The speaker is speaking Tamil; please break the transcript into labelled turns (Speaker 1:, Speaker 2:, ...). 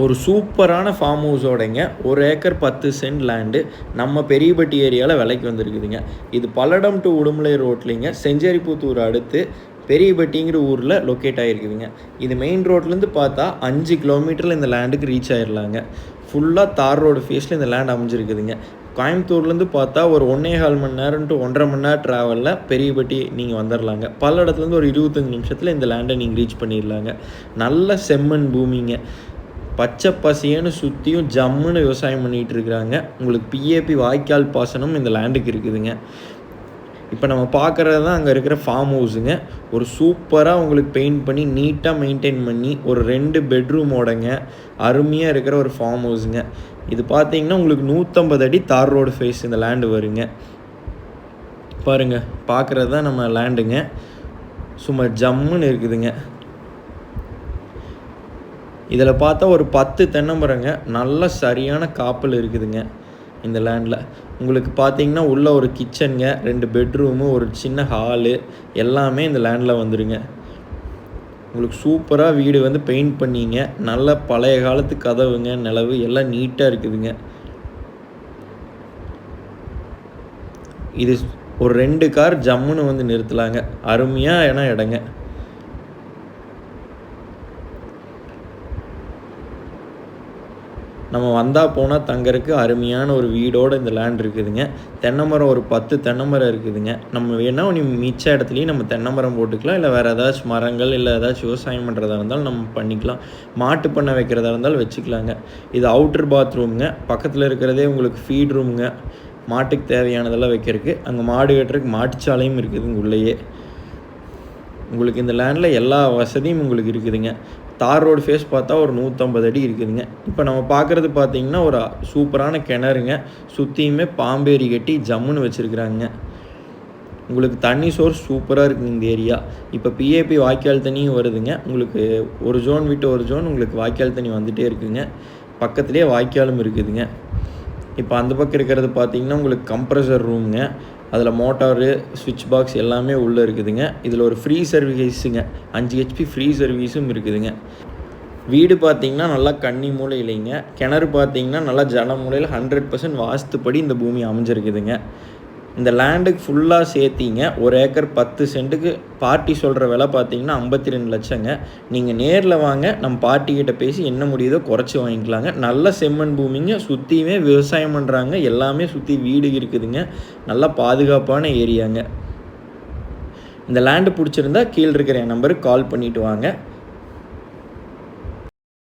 Speaker 1: ஒரு சூப்பரான ஃபார்ம் ஹவுஸோடைங்க ஒரு ஏக்கர் பத்து சென்ட் லேண்டு நம்ம பெரியபட்டி ஏரியாவில் விலைக்கு வந்திருக்குதுங்க. இது பல்லடம் டு உடுமலை ரோட்லிங்க. செஞ்சேரிப்புத்தூர் அடுத்து பெரியபட்டிங்கிற ஊரில் லொக்கேட் ஆகிருக்குதுங்க இது மெயின் ரோட்லேருந்து பார்த்தா அஞ்சு கிலோமீட்டரில் இந்த லேண்டுக்கு ரீச் ஆயிடலாங்க ஃபுல்லாக தார் ரோடு ஃபேஸில் இந்த லேண்ட் அமைஞ்சிருக்குதுங்க. கோயம்புத்தூர்லேருந்து பார்த்தா ஒரு ஒன்றே கால் மணி நேரம் டு ஒன்றரை மணி நேரம் ட்ராவலில் பெரியபட்டி நீங்கள் வந்துடலாங்க பல்லடத்துலேருந்து ஒரு இருபத்தஞ்சி நிமிஷத்தில் இந்த லேண்டை நீங்கள் ரீச் பண்ணிடலாங்க நல்ல செம்மண் பூமிங்க. பச்சை பசியன்னு சுற்றியும் ஜம்முன்னு விவசாயம் பண்ணிகிட்டு இருக்கிறாங்க. உங்களுக்கு பிஏபி வாய்க்கால் பாசனம் இந்த லேண்டுக்கு இருக்குதுங்க. இப்போ நம்ம பார்க்குறது தான் அங்கே இருக்கிற ஃபார்ம் ஹவுஸுங்க ஒரு சூப்பராக உங்களுக்கு பெயிண்ட் பண்ணி நீட்டாக மெயின்டைன் பண்ணி ஒரு ரெண்டு பெட்ரூமோடங்க அருமையாக இருக்கிற ஒரு ஃபார்ம் ஹவுஸுங்க இது பார்த்தீங்கன்னா உங்களுக்கு நூற்றம்பது அடி தார் ரோடு ஃபேஸ் இந்த லேண்டு வருங்க. பாருங்கள் பார்க்குறது தான் நம்ம லேண்டுங்க சும்மா ஜம்முன்னு இருக்குதுங்க. இதில் பார்த்தா ஒரு பத்து தென்னமரங்க நல்ல சரியான காப்பல் இருக்குதுங்க இந்த லேண்டில் உங்களுக்கு பார்த்தீங்கன்னா உள்ளே ஒரு கிச்சனுங்க ரெண்டு பெட்ரூமு ஒரு சின்ன ஹாலு எல்லாமே இந்த லேண்டில் வந்துருங்க. உங்களுக்கு சூப்பராக வீடு வந்து பெயிண்ட் பண்ணிங்க நல்ல பழைய காலத்து கதவுங்க நிலவு எல்லாம் நீட்டாக இருக்குதுங்க. இது ஒரு ரெண்டு கார் ஜம்முன்னு வந்து நிறுத்தலாங்க. அருமையாக ஏன்னா இடங்க. நம்ம வந்தால் போனால் தங்கறதுக்கு அருமையான ஒரு வீடோட இந்த லேண்ட் இருக்குதுங்க. தென்னை மரம் ஒரு பத்து தென்னை மரம் இருக்குதுங்க. நம்ம வேணால் நீ மிச்ச இடத்துலையும் நம்ம தென்னை மரம் போட்டுக்கலாம். இல்லை வேறு ஏதாச்சும் மரங்கள் இல்லை ஏதாச்சும் விவசாயம் பண்ணுறதா இருந்தாலும் நம்ம பண்ணிக்கலாம். மாட்டு பண்ணை வைக்கிறதா இருந்தாலும் வச்சுக்கலாங்க. இது அவுட்ரு பாத்ரூம்ங்க பக்கத்தில் இருக்கிறதே உங்களுக்கு ஃபீட் ரூமுங்க மாட்டுக்கு தேவையானதெல்லாம் வைக்கிறதுக்கு. அங்கே மாடு கட்டுறதுக்கு மாட்டுச்சாலையும் இருக்குதுங்க உள்ளேயே. உங்களுக்கு இந்த லேண்டில் எல்லா வசதியும் உங்களுக்கு இருக்குதுங்க. தார் ரோடு ஃபேஸ் பார்த்தா ஒரு நூற்றம்பது அடி இருக்குதுங்க. இப்போ நம்ம பார்க்குறது பார்த்தீங்கன்னா ஒரு சூப்பரான கிணறுங்க. சுற்றியுமே பாம்பேரி கட்டி ஜம்முன்னு வச்சுருக்குறாங்க. உங்களுக்கு தண்ணி சோர்ஸ் சூப்பராக இருக்குங்க இந்த ஏரியா இப்போ பிஏபி வாய்க்கால் தண்ணியும் வருதுங்க. உங்களுக்கு ஒரு ஜோன் விட்டு ஒரு ஜோன் உங்களுக்கு வாய்க்கால் தண்ணி வந்துகிட்டே இருக்குங்க. பக்கத்துலேயே வாய்க்காலும் இருக்குதுங்க. இப்போ அந்த பக்கம் இருக்கிறது பார்த்தீங்கன்னா உங்களுக்கு கம்ப்ரஸர் ரூமுங்க அதில் மோட்டாரு சுவிட்ச் பாக்ஸ் எல்லாமே உள்ளே இருக்குதுங்க. இதில் ஒரு ஃப்ரீ சர்வீஸுங்க அஞ்சு ஹெச்பி ஃப்ரீ சர்வீஸும் இருக்குதுங்க. வீடு பார்த்தீங்கன்னா நல்லா கன்னி மூளை இல்லைங்க கிணறு பார்த்தீங்கன்னா நல்லா ஜன மூலையில் ஹண்ட்ரட் பர்சன்ட் வாஸ்துப்படி இந்த பூமி அமைஞ்சிருக்குதுங்க. இந்த லேண்டுக்கு ஃபுல்லாக சேர்த்திங்க. ஒரு ஏக்கர் பத்து சென்ட்டுக்கு பார்ட்டி சொல்கிற விலை பார்த்தீங்கன்னா ஐம்பத்தி ரெண்டு லட்சங்க. நீங்கள் நேரில் வாங்க நம்ம பார்ட்டிக்கிட்ட பேசி என்ன முடியுதோ குறைச்சி வாங்கிக்கலாங்க. நல்ல செம்மண் பூமிங்க. சுற்றியுமே விவசாயம் பண்ணுறாங்க எல்லாமே சுற்றி வீடு இருக்குதுங்க. நல்லா பாதுகாப்பான ஏரியாங்க. இந்த லேண்டு பிடிச்சிருந்தா கீழே இருக்கிற என் நம்பருக்கு கால் பண்ணிவிட்டு வாங்க.